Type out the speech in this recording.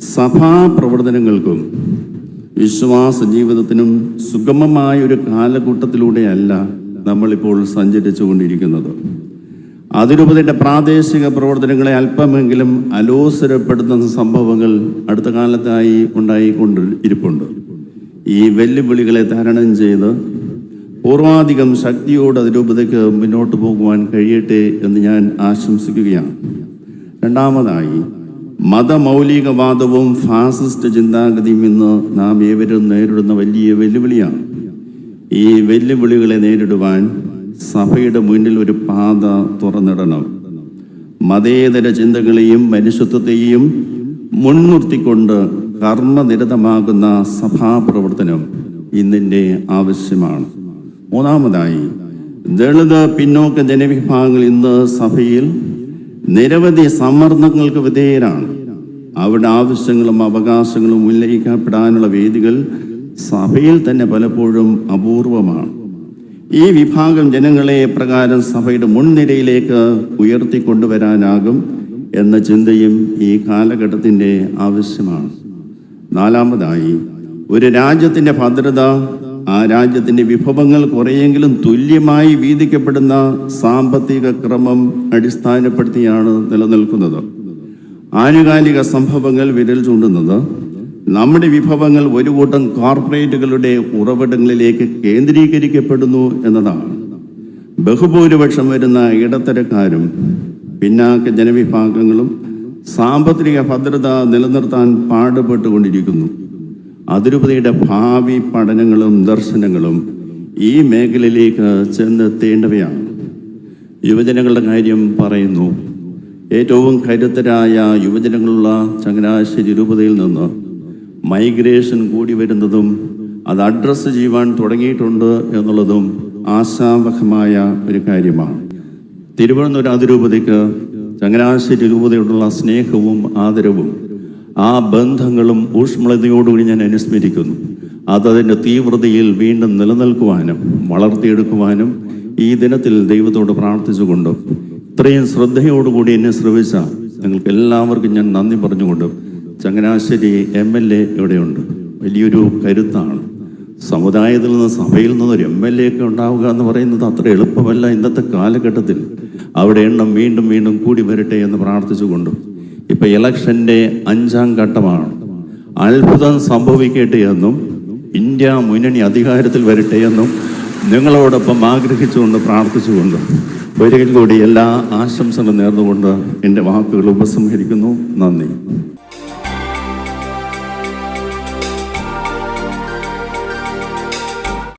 സഭാ പ്രവർത്തനങ്ങൾക്കും വിശ്വാസ ജീവിതത്തിനും സുഗമമായ ഒരു കാലഘട്ടത്തിലൂടെയല്ല നമ്മളിപ്പോൾ സഞ്ചരിച്ചു കൊണ്ടിരിക്കുന്നത് അതിരൂപതയുടെ പ്രാദേശിക പ്രവർത്തനങ്ങളെ അല്പമെങ്കിലും അലോസരപ്പെടുത്തുന്ന സംഭവങ്ങൾ അടുത്ത കാലത്തായി ഉണ്ടായിക്കൊണ്ട് ഇരിപ്പുണ്ട് ഈ വെല്ലുവിളികളെ തരണം ചെയ്ത് പൂർവാധികം ശക്തിയോട് അതിരൂപതയ്ക്ക് മുന്നോട്ട് പോകുവാൻ കഴിയട്ടെ എന്ന് ഞാൻ ആശംസിക്കുകയാണ്. രണ്ടാമതായി മതമൗലികവാദവും ഫാസിസ്റ്റ് ചിന്താഗതിയും ഇന്ന് നാം ഏവരും നേരിടുന്ന വലിയ വെല്ലുവിളിയാണ്. ഈ വെല്ലുവിളികളെ നേരിടുവാൻ സഭയുടെ മുന്നിൽ ഒരു പാത തുറന്നിടണം. മതേതര ചിന്തകളെയും മനുഷ്യത്വത്തെയും മുൻനിർത്തിക്കൊണ്ട് കർമ്മനിരതമാകുന്ന സഭാപ്രവർത്തനം ഇന്നിന്റെ ആവശ്യമാണ്. മൂന്നാമതായി ദളിത് പിന്നോക്ക ജനവിഭാഗങ്ങൾ ഇന്ന് സഭയിൽ നിരവധി സമ്മർദ്ദങ്ങൾക്ക് വിധേയരാണ്. അവരുടെ ആവശ്യങ്ങളും അവകാശങ്ങളും ഉന്നയിക്കപ്പെടാനുള്ള വേദികൾ സഭയിൽ തന്നെ പലപ്പോഴും അപൂർവമാണ്. ഈ വിഭാഗം ജനങ്ങളെ പ്രകാരം സഭയുടെ മുൻനിരയിലേക്ക് ഉയർത്തിക്കൊണ്ടുവരാനാകും എന്ന ചിന്തയും ഈ കാലഘട്ടത്തിന്റെ ആവശ്യമാണ്. നാലാമതായി ഒരു രാജ്യത്തിന്റെ ഭദ്രത ആ രാജ്യത്തിന്റെ വിഭവങ്ങൾ കുറേയെങ്കിലും തുല്യമായി വീതിക്കപ്പെടുന്ന സാമ്പത്തിക ക്രമം അടിസ്ഥാനപ്പെടുത്തിയാണ് നിലനിൽക്കുന്നത്. ആനുകാലിക സംഭവങ്ങൾ വിരൽ ചൂണ്ടുന്നത് നമ്മുടെ വിഭവങ്ങൾ ഒരു കൂട്ടം കോർപ്പറേറ്റുകളുടെ ഉറവിടങ്ങളിലേക്ക് കേന്ദ്രീകരിക്കപ്പെടുന്നു എന്നതാണ്. ബഹുഭൂരിപക്ഷം വരുന്ന ഇടത്തരക്കാരും പിന്നാക്ക ജനവിഭാഗങ്ങളും സാമ്പത്തിക ഭദ്രത നിലനിർത്താൻ പാടുപെട്ടുകൊണ്ടിരിക്കുന്നു. അതിരൂപതയുടെ ഭാവി പഠനങ്ങളും ദർശനങ്ങളും ഈ മേഖലയിലേക്ക് ചെന്നെത്തേണ്ടവയാണ്. യുവജനങ്ങളുടെ കാര്യം പറയുന്നു. ഏറ്റവും കരുത്തരായ യുവജനങ്ങളുള്ള ചങ്ങനാശ്ശേരി രൂപതയിൽ നിന്ന് മൈഗ്രേഷൻ കൂടി വരുന്നതും അത് അഡ്രസ്സ് ചെയ്യുവാൻ തുടങ്ങിയിട്ടുണ്ട് എന്നുള്ളതും ആശാവഹമായ ഒരു കാര്യമാണ്. തിരുവനന്തപുരം അതിരൂപതയ്ക്ക് ചങ്ങനാശ്ശേരി രൂപതയോടുള്ള സ്നേഹവും ആദരവും ആ ബന്ധങ്ങളും ഊഷ്മളതയോടുകൂടി ഞാൻ അനുസ്മരിക്കുന്നു. അതതിന്റെ തീവ്രതയിൽ വീണ്ടും നിലനിൽക്കുവാനും വളർത്തിയെടുക്കുവാനും ഈ ദിനത്തിൽ ദൈവത്തോട് പ്രാർത്ഥിച്ചുകൊണ്ട് ഇത്രയും ശ്രദ്ധയോടുകൂടി എന്നെ ശ്രവിച്ച നിങ്ങൾക്ക് എല്ലാവർക്കും ഞാൻ നന്ദി പറഞ്ഞുകൊണ്ട് ചങ്ങനാശ്ശേരി എം എൽ എ ഇവിടെയുണ്ട്. വലിയൊരു കരുത്താണ്. സമുദായത്തിൽ നിന്ന് സഭയിൽ നിന്ന് ഒരു എം എൽ എ ഒക്കെ ഉണ്ടാവുക എന്ന് പറയുന്നത് അത്ര എളുപ്പമല്ല. ഇന്നത്തെ കാലഘട്ടത്തിൽ അവിടെ എണ്ണം വീണ്ടും വീണ്ടും കൂടി വരട്ടെ എന്ന് പ്രാർത്ഥിച്ചുകൊണ്ട് ഇപ്പൊ ഇലക്ഷന്റെ അഞ്ചാം ഘട്ടമാണ്. അത്ഭുതം സംഭവിക്കട്ടെ എന്നും ഇന്ത്യ മുന്നണി അധികാരത്തിൽ വരട്ടെ എന്നും നിങ്ങളോടൊപ്പം ആഗ്രഹിച്ചുകൊണ്ട് പ്രാർത്ഥിച്ചുകൊണ്ട് ഒരിക്കൽ കൂടി എല്ലാ ആശംസകളും നേർന്നുകൊണ്ട് എന്റെ വാക്കുകൾ ഉപസംഹരിക്കുന്നു. നന്ദി.